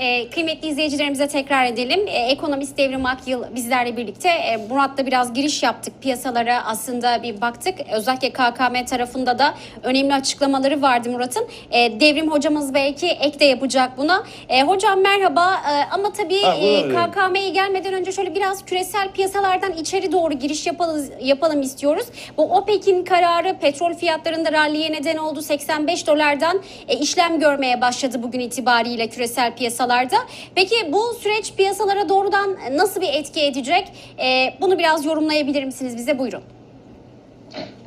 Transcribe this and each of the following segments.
Ee, kıymetli izleyicilerimize tekrar edelim. Ee, ekonomist Devrim Akyıl bizlerle birlikte. Ee, Murat'la biraz giriş yaptık. Piyasalara aslında bir baktık. Özellikle KKM tarafında da önemli açıklamaları vardı Murat'ın. Ee, Devrim hocamız belki ek de yapacak buna. Ee, hocam merhaba. Ee, ama tabii Ha, e. KKM'ye gelmeden önce şöyle biraz küresel piyasalardan içeri doğru giriş yapalım, yapalım istiyoruz. Bu OPEC'in kararı petrol fiyatlarında ralliye neden oldu. 85 dolardan e, işlem görmeye başladı bugün itibariyle küresel piyasalarda. Peki bu süreç piyasalara doğrudan nasıl bir etki edecek? E, bunu biraz yorumlayabilir misiniz bize? Buyurun.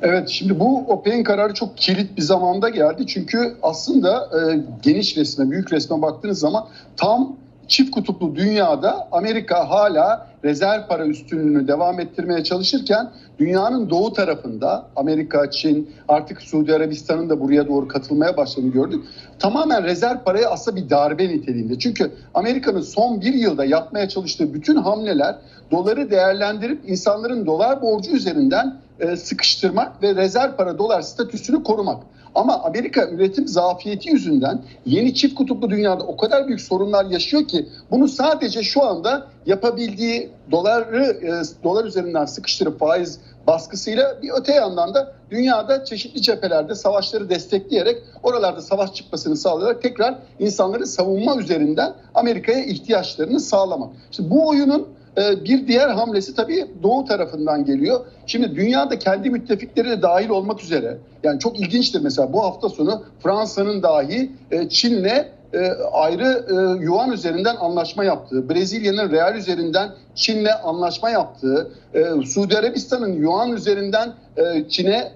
Evet şimdi bu OPEC'in kararı çok kilit bir zamanda geldi. Çünkü aslında e, geniş resme, büyük resme baktığınız zaman tam çift kutuplu dünyada Amerika hala rezerv para üstünlüğünü devam ettirmeye çalışırken dünyanın doğu tarafında Amerika, Çin, artık Suudi Arabistan'ın da buraya doğru katılmaya başladığını gördük. Tamamen rezerv paraya aslında bir darbe niteliğinde. Çünkü Amerika'nın son bir yılda yapmaya çalıştığı bütün hamleler doları değerlendirip insanların dolar borcu üzerinden e, sıkıştırmak ve rezerv para dolar statüsünü korumak. Ama Amerika üretim zafiyeti yüzünden yeni çift kutuplu dünyada o kadar büyük sorunlar yaşıyor ki bunu sadece şu anda yapabildiği doları e, dolar üzerinden sıkıştırıp faiz baskısıyla bir öte yandan da dünyada çeşitli cephelerde savaşları destekleyerek oralarda savaş çıkmasını sağlayarak tekrar insanları savunma üzerinden Amerika'ya ihtiyaçlarını sağlamak. İşte bu oyunun bir diğer hamlesi tabii Doğu tarafından geliyor. Şimdi dünyada kendi müttefikleri de dahil olmak üzere. Yani çok ilginçtir mesela bu hafta sonu Fransa'nın dahi e, Çin'le e, ayrı e, yuan üzerinden anlaşma yaptığı, Brezilya'nın real üzerinden Çin'le anlaşma yaptığı, Suudi Arabistan'ın yuan üzerinden Çin'e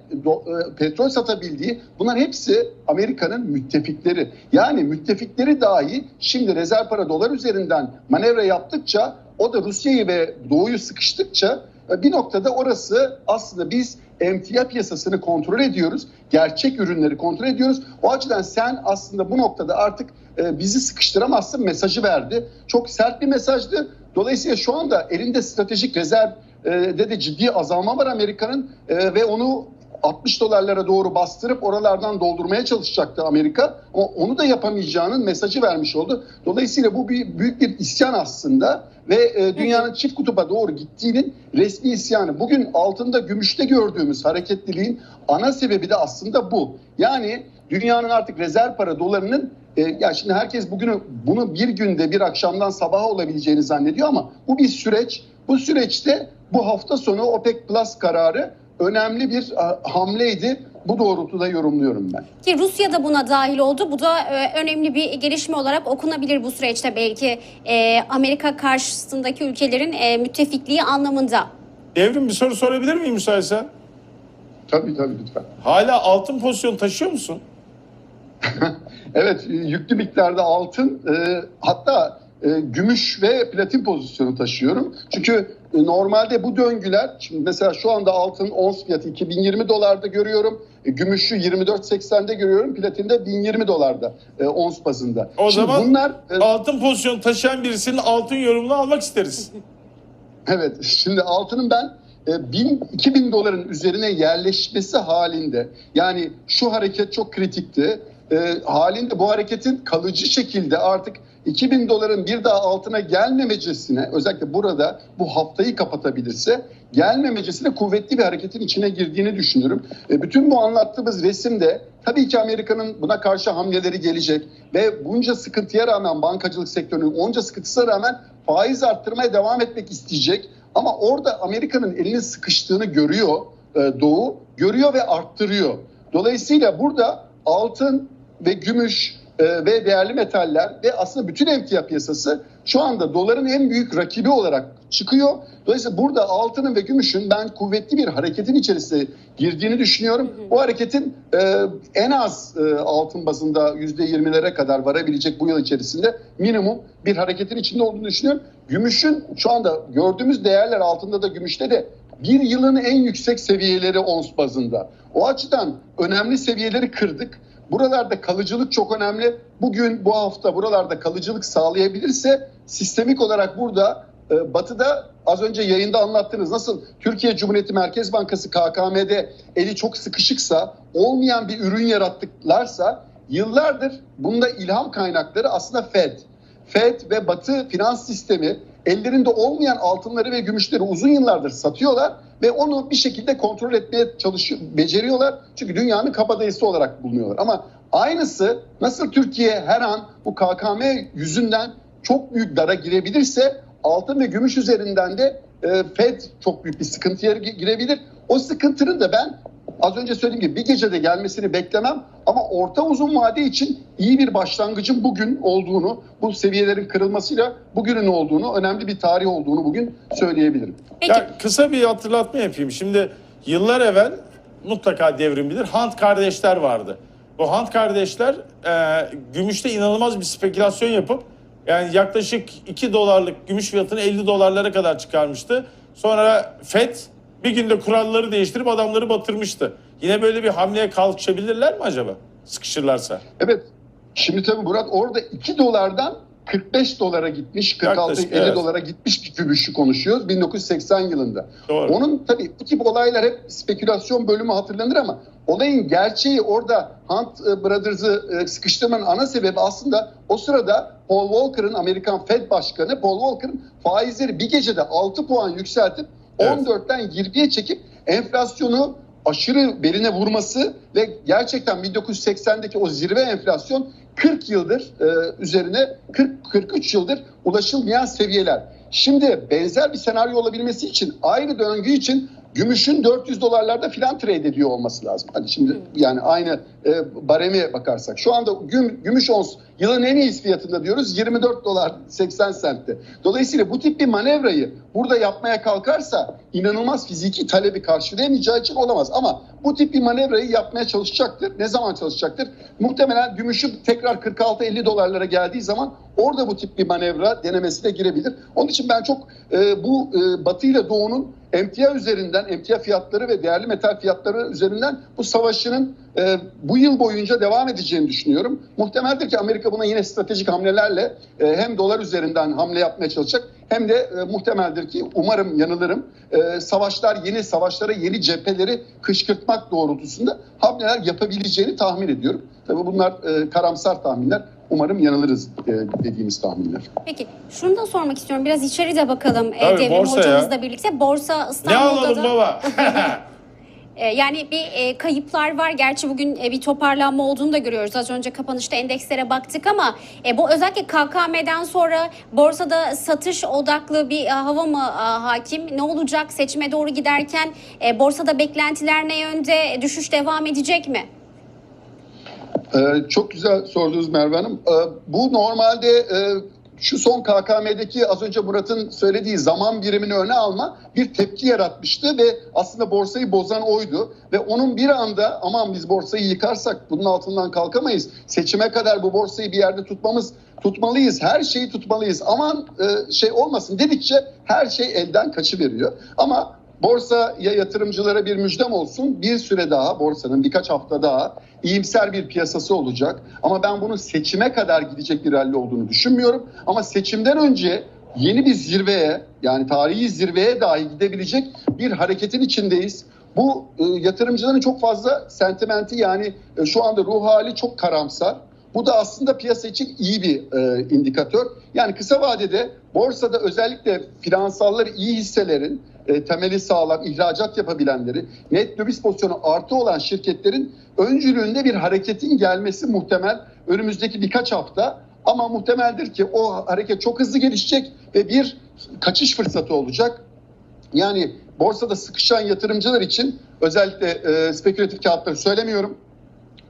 petrol satabildiği bunlar hepsi Amerika'nın müttefikleri. Yani müttefikleri dahi şimdi rezerv para dolar üzerinden manevra yaptıkça o da Rusya'yı ve Doğu'yu sıkıştıkça e, bir noktada orası aslında biz emtia piyasasını kontrol ediyoruz. Gerçek ürünleri kontrol ediyoruz. O açıdan sen aslında bu noktada artık e, bizi sıkıştıramazsın mesajı verdi. Çok sert bir mesajdı. Dolayısıyla şu anda elinde stratejik rezerv e, de ciddi azalma var Amerika'nın ve onu 60 dolarlara doğru bastırıp oralardan doldurmaya çalışacaktı Amerika. Onu da yapamayacağının mesajı vermiş oldu. Dolayısıyla bu bir büyük bir isyan aslında ve e, dünyanın çift kutuba doğru gittiğinin resmi isyanı. Bugün altında gümüşte gördüğümüz hareketliliğin ana sebebi de aslında bu. Yani dünyanın artık rezerv para dolarının e, ya şimdi herkes bugünü bunu bir günde bir akşamdan sabaha olabileceğini zannediyor ama bu bir süreç. Bu süreçte bu hafta sonu OPEC Plus kararı önemli bir hamleydi. Bu doğrultuda yorumluyorum ben. Ki Rusya da buna dahil oldu. Bu da e, önemli bir gelişme olarak okunabilir bu süreçte belki e, Amerika karşısındaki ülkelerin e, müttefikliği anlamında. Devrim bir soru sorabilir miyim müsaitsen? Tabii tabii lütfen. Hala altın pozisyon taşıyor musun? evet yüklü miktarda altın e, hatta e, gümüş ve platin pozisyonu taşıyorum. Çünkü normalde bu döngüler şimdi mesela şu anda altın ons fiyatı 2020 dolarda görüyorum. E, gümüşü 24.80'de görüyorum. Platinde 1020 dolarda e, ons bazında. O Şimdi zaman bunlar e, altın pozisyon taşıyan birisinin altın yorumunu almak isteriz. Evet, şimdi altının ben e, 1000 2000 doların üzerine yerleşmesi halinde yani şu hareket çok kritikti. E, halinde bu hareketin kalıcı şekilde artık 2000 doların bir daha altına gelmemecesine özellikle burada bu haftayı kapatabilirse gelmemecesine kuvvetli bir hareketin içine girdiğini düşünüyorum. E, bütün bu anlattığımız resimde tabii ki Amerika'nın buna karşı hamleleri gelecek ve bunca sıkıntıya rağmen bankacılık sektörünün onca sıkıntısına rağmen faiz arttırmaya devam etmek isteyecek. Ama orada Amerika'nın elinin sıkıştığını görüyor e, Doğu, görüyor ve arttırıyor. Dolayısıyla burada altın ve gümüş e, ve değerli metaller ve aslında bütün emtia piyasası şu anda doların en büyük rakibi olarak çıkıyor. Dolayısıyla burada altının ve gümüşün ben kuvvetli bir hareketin içerisine girdiğini düşünüyorum. Bu hareketin e, en az e, altın bazında %20'lere kadar varabilecek bu yıl içerisinde minimum bir hareketin içinde olduğunu düşünüyorum. Gümüşün şu anda gördüğümüz değerler altında da gümüşte de bir yılın en yüksek seviyeleri ons bazında. O açıdan önemli seviyeleri kırdık. Buralarda kalıcılık çok önemli. Bugün bu hafta buralarda kalıcılık sağlayabilirse sistemik olarak burada e, Batı'da az önce yayında anlattınız nasıl Türkiye Cumhuriyeti Merkez Bankası KKM'de eli çok sıkışıksa olmayan bir ürün yarattıklarsa yıllardır bunda ilham kaynakları aslında Fed. FED ve Batı finans sistemi ellerinde olmayan altınları ve gümüşleri uzun yıllardır satıyorlar ve onu bir şekilde kontrol etmeye çalışıyor, beceriyorlar. Çünkü dünyanın kabadayısı olarak bulunuyorlar. Ama aynısı nasıl Türkiye her an bu KKM yüzünden çok büyük dara girebilirse altın ve gümüş üzerinden de e, Fed çok büyük bir sıkıntıya gi- girebilir. O sıkıntının da ben az önce söylediğim gibi bir gecede gelmesini beklemem ama orta uzun vade için iyi bir başlangıcın bugün olduğunu, bu seviyelerin kırılmasıyla bugünün olduğunu, önemli bir tarih olduğunu bugün söyleyebilirim. Peki. Ya kısa bir hatırlatma yapayım. Şimdi yıllar evvel mutlaka devrim bilir. Hunt kardeşler vardı. Bu Hunt kardeşler e, gümüşte inanılmaz bir spekülasyon yapıp yani yaklaşık 2 dolarlık gümüş fiyatını 50 dolarlara kadar çıkarmıştı. Sonra FED bir günde kuralları değiştirip adamları batırmıştı. Yine böyle bir hamleye kalkışabilirler mi acaba? Sıkışırlarsa. Evet. Şimdi tabii Murat orada 2 dolardan 45 dolara gitmiş, 46 Yaklaşık, 50 evet. dolara gitmiş bir gümüşü konuşuyoruz 1980 yılında. Doğru. Onun tabii bu tip olaylar hep spekülasyon bölümü hatırlanır ama olayın gerçeği orada Hunt e, Brothers'ı e, sıkıştırmanın ana sebebi aslında o sırada Paul Volcker'ın Amerikan Fed Başkanı Paul Volcker'ın faizleri bir gecede 6 puan yükseltip Evet. 14'ten 20'ye çekip enflasyonu aşırı beline vurması ve gerçekten 1980'deki o zirve enflasyon 40 yıldır e, üzerine 40 43 yıldır ulaşılmayan seviyeler. Şimdi benzer bir senaryo olabilmesi için aynı döngü için gümüşün 400 dolarlarda filan trade ediyor olması lazım. Hadi şimdi yani aynı e, bareme bakarsak. Şu anda güm, gümüş ons yılın en iyisi fiyatında diyoruz 24 dolar 80 sentte. Dolayısıyla bu tip bir manevrayı burada yapmaya kalkarsa inanılmaz fiziki talebi karşılayamayacağı için olamaz. Ama bu tip bir manevrayı yapmaya çalışacaktır. Ne zaman çalışacaktır? Muhtemelen gümüşü tekrar 46-50 dolarlara geldiği zaman orada bu tip bir manevra denemesine girebilir. Onun için ben çok e, bu e, Batı ile Doğu'nun emtia üzerinden, emtia fiyatları ve değerli metal fiyatları üzerinden bu savaşının e, bu yıl boyunca devam edeceğini düşünüyorum. Muhtemeldir ki Amerika buna yine stratejik hamlelerle e, hem dolar üzerinden hamle yapmaya çalışacak hem de e, muhtemeldir ki umarım yanılırım e, savaşlar yeni savaşlara yeni cepheleri kışkırtmak doğrultusunda hamleler yapabileceğini tahmin ediyorum. Tabii bunlar e, karamsar tahminler. Umarım yanılırız e, dediğimiz tahminler. Peki şunu da sormak istiyorum. Biraz içeri de bakalım e, Tabii, Devrim borsa hocamızla ya. birlikte. Borsa Ne İstanbul'da alalım da baba? e, yani bir e, kayıplar var. Gerçi bugün bir toparlanma olduğunu da görüyoruz. Az önce kapanışta endekslere baktık ama e, bu özellikle KKM'den sonra borsada satış odaklı bir hava mı hakim? Ne olacak seçime doğru giderken e, borsada beklentiler ne yönde? Düşüş devam edecek mi? Ee, çok güzel sordunuz Merve Hanım. Ee, bu normalde e, şu son KKM'deki az önce Murat'ın söylediği zaman birimini öne alma bir tepki yaratmıştı ve aslında borsayı bozan oydu. Ve onun bir anda aman biz borsayı yıkarsak bunun altından kalkamayız. Seçime kadar bu borsayı bir yerde tutmamız tutmalıyız. Her şeyi tutmalıyız. Aman e, şey olmasın dedikçe her şey elden kaçıveriyor. Ama Borsaya yatırımcılara bir müjdem olsun. Bir süre daha borsanın birkaç hafta daha iyimser bir piyasası olacak. Ama ben bunun seçime kadar gidecek bir rally olduğunu düşünmüyorum. Ama seçimden önce yeni bir zirveye yani tarihi zirveye dahi gidebilecek bir hareketin içindeyiz. Bu e, yatırımcıların çok fazla sentimenti yani e, şu anda ruh hali çok karamsar. Bu da aslında piyasa için iyi bir e, indikatör. Yani kısa vadede borsada özellikle finansalları iyi hisselerin, e, temeli sağlam, ihracat yapabilenleri, net döviz pozisyonu artı olan şirketlerin öncülüğünde bir hareketin gelmesi muhtemel önümüzdeki birkaç hafta. Ama muhtemeldir ki o hareket çok hızlı gelişecek ve bir kaçış fırsatı olacak. Yani borsada sıkışan yatırımcılar için özellikle e, spekülatif kağıtları söylemiyorum.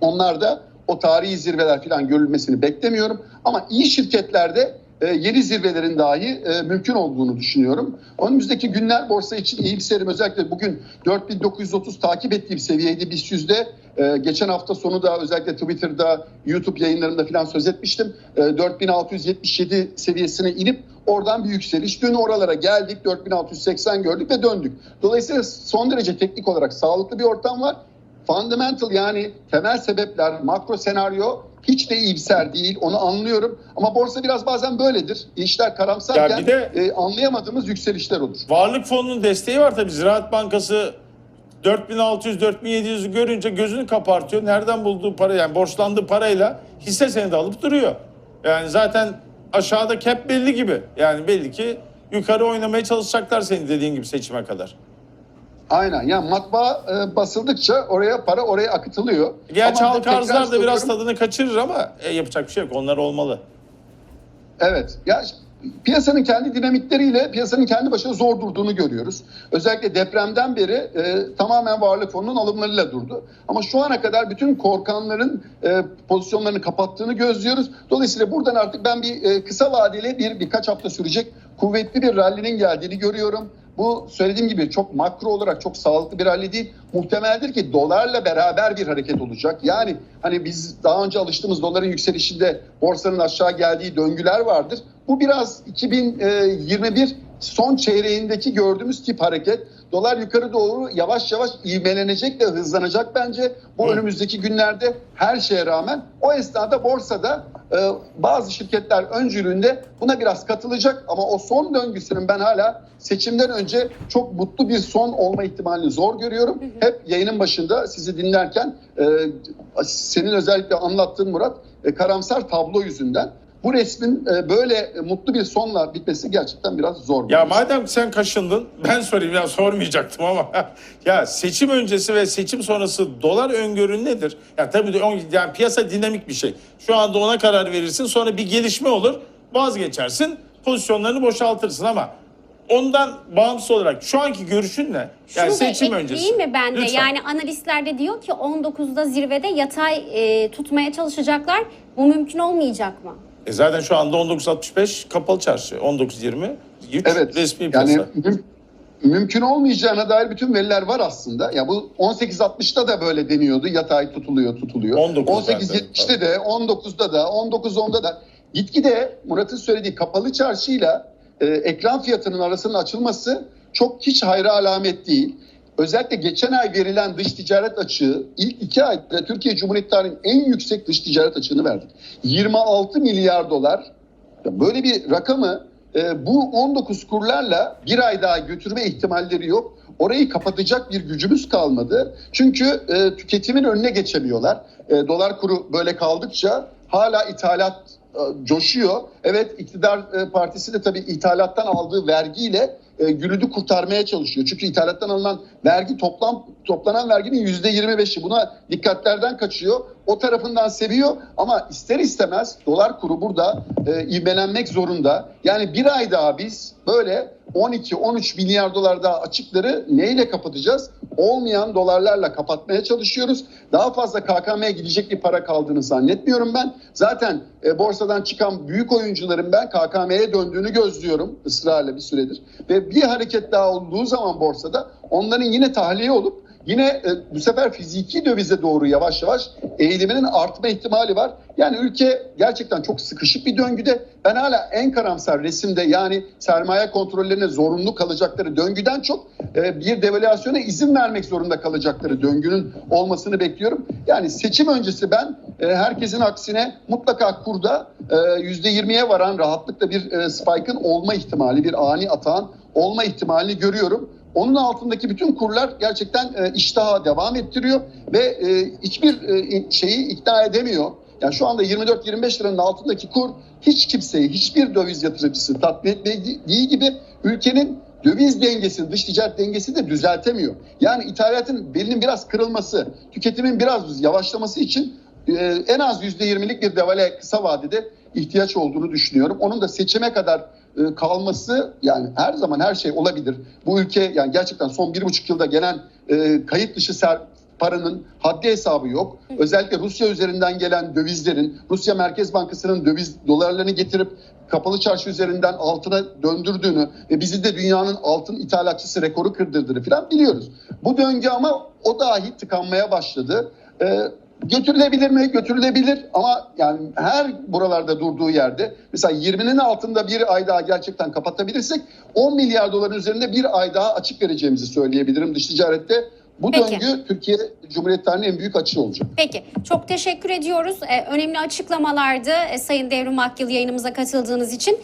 Onlar da o tarihi zirveler falan görülmesini beklemiyorum. Ama iyi şirketlerde e, yeni zirvelerin dahi e, mümkün olduğunu düşünüyorum. Önümüzdeki günler borsa için iyimserim. Özellikle bugün 4930 takip ettiğim seviyeydi BIST yüzde. E, geçen hafta sonu da özellikle Twitter'da, YouTube yayınlarında falan söz etmiştim. E, 4677 seviyesine inip oradan bir yükseliş. Dün oralara geldik 4680 gördük ve döndük. Dolayısıyla son derece teknik olarak sağlıklı bir ortam var fundamental yani temel sebepler, makro senaryo hiç de iyimser değil. Onu anlıyorum. Ama borsa biraz bazen böyledir. İşler karamsarken Ya bir de- e, anlayamadığımız yükselişler olur. Varlık fonunun desteği var tabii. Ziraat Bankası 4600-4700'ü görünce gözünü kapartıyor. Nereden bulduğu para yani borçlandığı parayla hisse senedi alıp duruyor. Yani zaten aşağıda cap belli gibi. Yani belli ki yukarı oynamaya çalışacaklar senin dediğin gibi seçime kadar. Aynen. Yani matbaa e, basıldıkça oraya para oraya akıtılıyor. Gerçi Ama arzlar da biraz tadını kaçırır ama e, yapacak bir şey yok. Onlar olmalı. Evet. Ya piyasanın kendi dinamikleriyle piyasanın kendi başına zor durduğunu görüyoruz. Özellikle depremden beri e, tamamen varlık fonunun alımlarıyla durdu. Ama şu ana kadar bütün korkanların e, pozisyonlarını kapattığını gözlüyoruz. Dolayısıyla buradan artık ben bir e, kısa vadeli bir birkaç hafta sürecek kuvvetli bir rallinin geldiğini görüyorum. Bu söylediğim gibi çok makro olarak çok sağlıklı bir rally değil. Muhtemeldir ki dolarla beraber bir hareket olacak. Yani hani biz daha önce alıştığımız doların yükselişinde borsanın aşağı geldiği döngüler vardır. Bu biraz 2021 son çeyreğindeki gördüğümüz tip hareket. Dolar yukarı doğru yavaş yavaş ivmelenecek ve hızlanacak bence. Bu Hı. önümüzdeki günlerde her şeye rağmen o esnada borsada e, bazı şirketler öncülüğünde buna biraz katılacak ama o son döngüsünün ben hala seçimden önce çok mutlu bir son olma ihtimalini zor görüyorum. Hep yayının başında sizi dinlerken e, senin özellikle anlattığın Murat e, karamsar tablo yüzünden bu resmin e, böyle e, mutlu bir sonla bitmesi gerçekten biraz zor. Ya madem sen kaşındın ben sorayım ya sormayacaktım ama ya seçim öncesi ve seçim sonrası dolar öngörün nedir? Ya tabii de yani piyasa dinamik bir şey. Şu anda ona karar verirsin sonra bir gelişme olur vazgeçersin pozisyonlarını boşaltırsın ama ondan bağımsız olarak şu anki görüşün ne? Yani Şunu seçim da öncesi. mi ben de? Lütfen. Yani analistler de diyor ki 19'da zirvede yatay e, tutmaya çalışacaklar. Bu mümkün olmayacak mı? E zaten şu anda 19.65 kapalı çarşı 19.20 güç Evet. resmi piyasa. Yani müm- mümkün olmayacağına dair bütün veriler var aslında. Ya bu 18.60'da da böyle deniyordu. Yatay tutuluyor, tutuluyor. 19'da 18.70'te de, 19'da da, 19.10'da da. Gitgide Murat'ın söylediği kapalı çarşıyla e, ekran fiyatının arasının açılması çok hiç hayra alamet değil. Özellikle geçen ay verilen dış ticaret açığı ilk iki ayda Türkiye Cumhuriyeti tarihinin en yüksek dış ticaret açığını verdik. 26 milyar dolar Böyle bir rakamı e, bu 19 kurlarla bir ay daha götürme ihtimalleri yok. Orayı kapatacak bir gücümüz kalmadı. Çünkü e, tüketimin önüne geçemiyorlar. E, dolar kuru böyle kaldıkça hala ithalat coşuyor. Evet iktidar partisi de tabii ithalattan aldığı vergiyle e, gürüdü kurtarmaya çalışıyor. Çünkü ithalattan alınan vergi toplam toplanan verginin yüzde 25'i buna dikkatlerden kaçıyor. O tarafından seviyor ama ister istemez dolar kuru burada e, ivmelenmek zorunda. Yani bir ay daha biz böyle 12-13 milyar dolar daha açıkları neyle kapatacağız? Olmayan dolarlarla kapatmaya çalışıyoruz. Daha fazla KKM'ye gidecek bir para kaldığını zannetmiyorum ben. Zaten e, borsadan çıkan büyük oyuncuların ben KKM'ye döndüğünü gözlüyorum ısrarla bir süredir. Ve bir hareket daha olduğu zaman borsada onların yine tahliye olup Yine e, bu sefer fiziki dövize doğru yavaş yavaş eğiliminin artma ihtimali var. Yani ülke gerçekten çok sıkışık bir döngüde. Ben hala en karamsar resimde yani sermaye kontrollerine zorunlu kalacakları döngüden çok e, bir devalüasyona izin vermek zorunda kalacakları döngünün olmasını bekliyorum. Yani seçim öncesi ben e, herkesin aksine mutlaka kurda e, %20'ye varan rahatlıkla bir e, spike'ın olma ihtimali, bir ani atağın olma ihtimalini görüyorum. Onun altındaki bütün kurlar gerçekten e, iştaha devam ettiriyor ve e, hiçbir e, şeyi ikna edemiyor. Yani şu anda 24-25 liranın altındaki kur hiç kimseyi, hiçbir döviz yatırımcısı tatmin etmediği gibi ülkenin döviz dengesini, dış ticaret dengesini de düzeltemiyor. Yani ithalatın belinin biraz kırılması, tüketimin biraz yavaşlaması için e, en az %20'lik bir devale kısa vadede ihtiyaç olduğunu düşünüyorum. Onun da seçime kadar e, kalması yani her zaman her şey olabilir. Bu ülke yani gerçekten son bir buçuk yılda gelen e, kayıt dışı ser, paranın haddi hesabı yok. Özellikle Rusya üzerinden gelen dövizlerin, Rusya Merkez Bankası'nın döviz dolarlarını getirip kapalı çarşı üzerinden altına döndürdüğünü ve bizi de dünyanın altın ithalatçısı rekoru kırdırdığını falan biliyoruz. Bu döngü ama o dahi tıkanmaya başladı. Ee, götürülebilir mi? Götürülebilir ama yani her buralarda durduğu yerde mesela 20'nin altında bir ay daha gerçekten kapatabilirsek 10 milyar doların üzerinde bir ay daha açık vereceğimizi söyleyebilirim dış ticarette. Bu Peki. döngü Türkiye Cumhuriyeti tarihinin en büyük açığı olacak. Peki çok teşekkür ediyoruz. Ee, önemli açıklamalardı e, Sayın Devrim Akgül yayınımıza katıldığınız için.